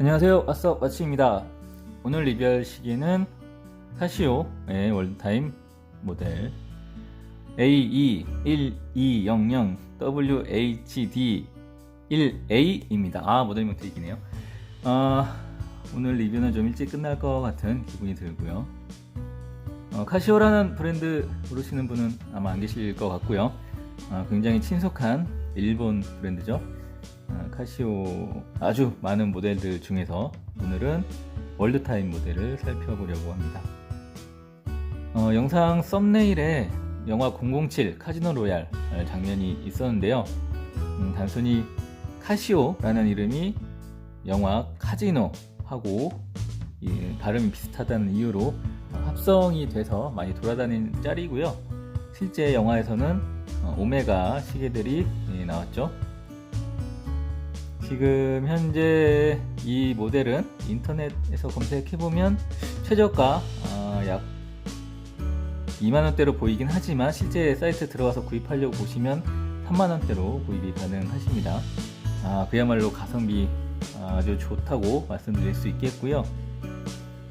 안녕하세요. 아싸 마치입니다. 오늘 리뷰할 시계는 카시오의 월드타임 모델 E AE1200WHD1A입니다. 아 모델명 드리기네요. 아, 오늘 리뷰는 좀 일찍 끝날 것 같은 기분이 들고요. 어, 카시오라는 브랜드 모르시는 분은 아마 안 계실 것 같고요. 아, 굉장히 친숙한 일본 브랜드죠. 아, 카시오 아주 많은 모델들 중에서 오늘은 월드타임 모델을 살펴보려고 합니다. 어, 영상 썸네일에 영화 007 카지노 로얄 장면이 있었는데요. 음, 단순히 카시오라는 이름이 영화 카지노하고 이 발음이 비슷하다는 이유로 합성이 돼서 많이 돌아다니는 짤이고요. 실제 영화에서는 어, 오메가 시계들이 예, 나왔죠. 지금 현재 이 모델은 인터넷에서 검색해보면 최저가 아, 약 2만원대로 보이긴 하지만 실제 사이트 들어가서 구입하려고 보시면 3만원대로 구입이 가능하십니다. 아, 그야말로 가성비 아주 좋다고 말씀드릴 수 있겠고요.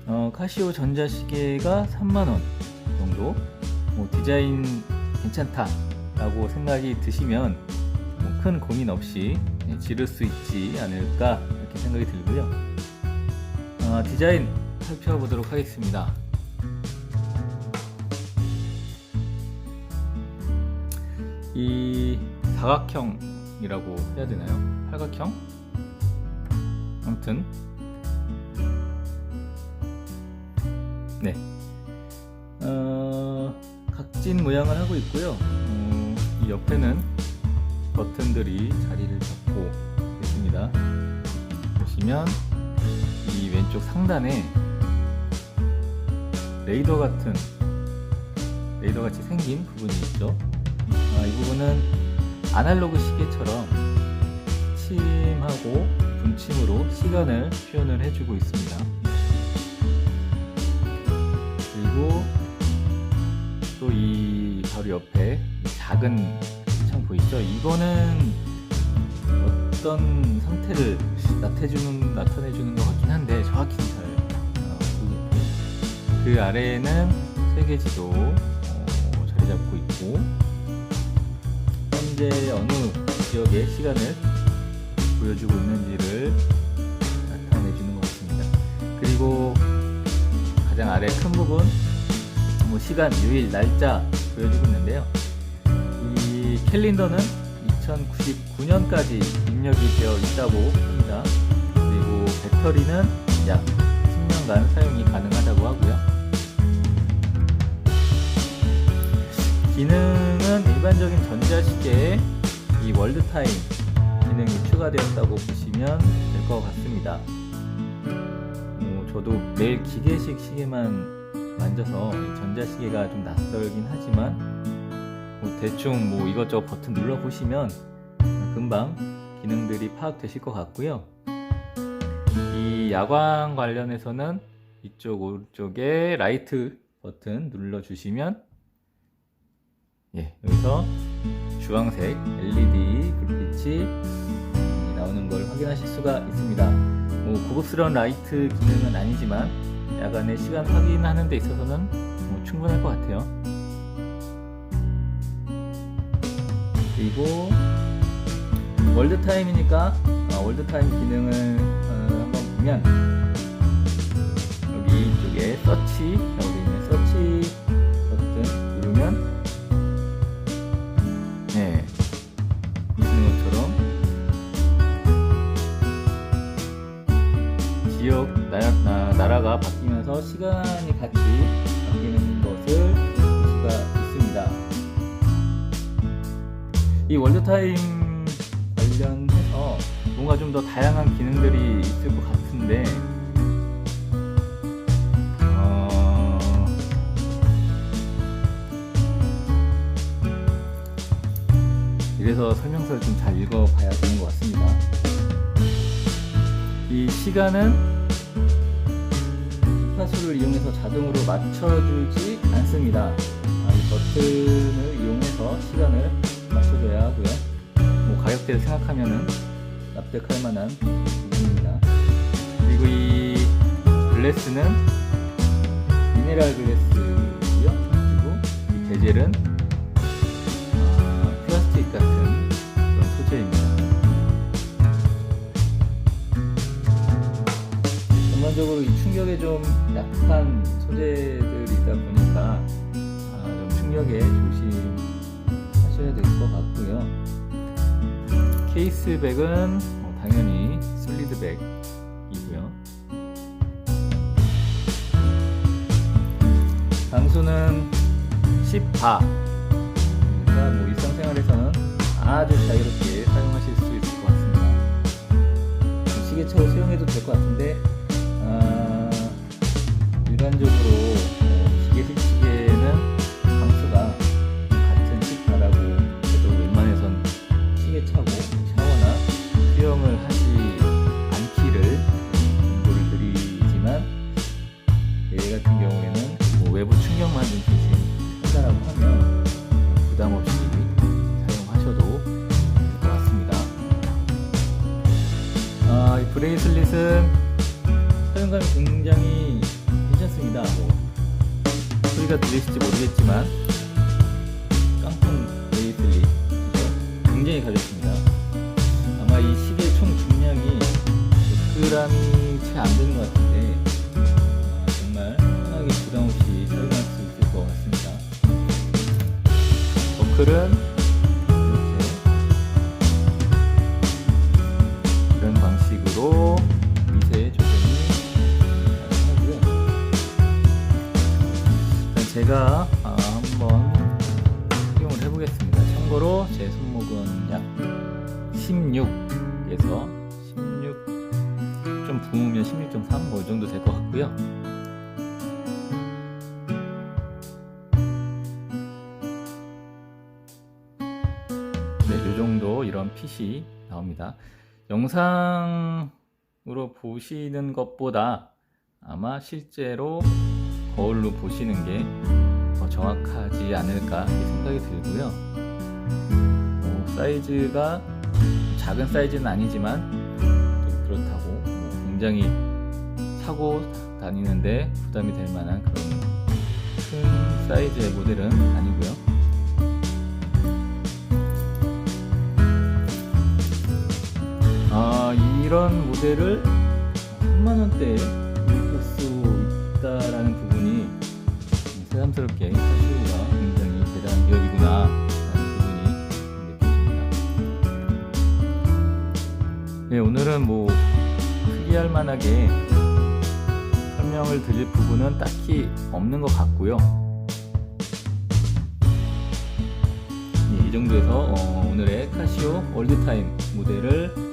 어, 카시오 전자시계가 3만원 정도 뭐 디자인 괜찮다 라고 생각이 드시면 뭐 큰 고민 없이 지를 수 있지 않을까 이렇게 생각이 들고요. 어, 디자인 살펴보도록 하겠습니다. 이 사각형이라고 해야 되나요? 팔각형? 아무튼 네. 어, 각진 모양을 하고 있고요. 어, 이 옆에는 버튼들이 자리를 잡고 있습니다. 보시면 이 왼쪽 상단에 레이더 같은 레이더 같이 생긴 부분이 있죠. 아, 이 부분은 아날로그 시계처럼 침하고 분침으로 시간을 표현을 해주고 있습니다. 그리고 또 이 바로 옆에 작은 창 보이죠? 이거는 어떤 상태를 나타내주는, 나타내주는 것 같긴 한데 정확히는 잘 어, 모르겠고요. 그 아래에는 세계지도 어, 자리 잡고 있고 현재 어느 지역의 시간을 보여주고 있는지를 나타내주는 것 같습니다. 그리고 가장 아래 큰 부분 뭐 시간, 요일, 날짜 보여주고 있는데요. 이 캘린더는 2099년까지 입력이 되어 있다고 합니다. 그리고 배터리는 약 10년간 사용이 가능하다고 하고요. 기능은 일반적인 전자시계에 이 월드타임 기능이 추가되었다고 보시면 될 것 같습니다. 어, 저도 매일 기계식 시계만 만져서 전자시계가 좀 낯설긴 하지만 뭐 대충 뭐 이것저것 버튼 눌러 보시면 금방 기능들이 파악되실 것 같고요. 이 야광 관련해서는 이쪽 오른쪽에 라이트 버튼 눌러 주시면 예, 여기서 주황색 LED 불빛이 나오는 걸 확인하실 수가 있습니다. 뭐 고급스러운 라이트 기능은 아니지만 야간에 시간 확인하는 데 있어서는 뭐 충분할 것 같아요. 그리고 월드타임이니까 어, 월드타임 기능을 어, 한번 보면 여기 이쪽에 서치 여기 있는 서치 버튼 누르면 네 보시는 것처럼 지역 나라, 나, 나라가 바뀌면서 시간이 같이 바뀌는 이 월드타임 관련해서 뭔가 좀 더 다양한 기능들이 있을 것 같은데 어... 이래서 설명서를 좀 잘 읽어봐야 되는 것 같습니다. 이 시간은 주파수를 이용해서 자동으로 맞춰주지 않습니다. 아, 이 버튼을 이용해서 시간을 줘야 하고요. 뭐 가격대를 생각하면은 납득할 만한 부분입니다. 그리고 이 글래스는 미네랄 글래스고요. 그리고 이 베젤은 아, 플라스틱 같은 그런 소재입니다. 전반적으로 이 충격에 좀 약한 소재들이다 보니까 아, 좀 충격에 조심 케이스 백은 어, 당연히 솔리드 백이고요. 방수는 10바. 그러니까 뭐 일상생활에서는 아주 자유롭게 사용하실 수 있을 것 같습니다. 시계차로 사용해도 될 것 같은데 아, 일반적으로 어, 기계 실 브레이슬릿은 사용감이 굉장히 괜찮습니다. 뭐 소리가 들리실지 모르겠지만 깡통 브레이슬릿 굉장히 가볍습니다. 아마 이 시계 총 중량이 100g이 채 안 되는 것 같은데 아, 정말 편하게 부담 없이 사용할 수 있을 것 같습니다. 버클은 제가 아, 한번 착용을 해보겠습니다. 참고로 제 손목은 약 16에서 16 좀 부으면 16.3 뭐, 이 정도 될 것 같고요. 네, 이 정도 이런 핏이 나옵니다. 영상으로 보시는 것보다 아마 실제로 거울로 보시는 게 더 정확하지 않을까 생각이 들고요. 뭐, 사이즈가 작은 사이즈는 아니지만 또 그렇다고 뭐 굉장히 차고 다니는데 부담이 될 만한 그런 큰 사이즈의 모델은 아니고요. 아, 이런 모델을 3만 원대에 새삼스럽게 카시오가 굉장히 대단한 기업이구나 라는 부분이 느껴집니다. 네, 오늘은 뭐 특이할 만하게 설명을 드릴 부분은 딱히 없는 것 같고요. 네, 이 정도에서 어, 오늘의 카시오 월드타임 모델을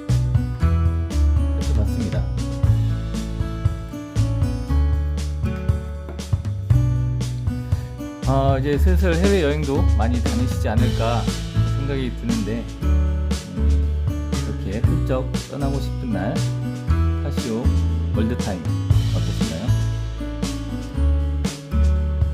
아, 이제 슬슬 해외 여행도 많이 다니시지 않을까 생각이 드는데 음, 이렇게 훌쩍 떠나고 싶은 날 카시오. 월드타임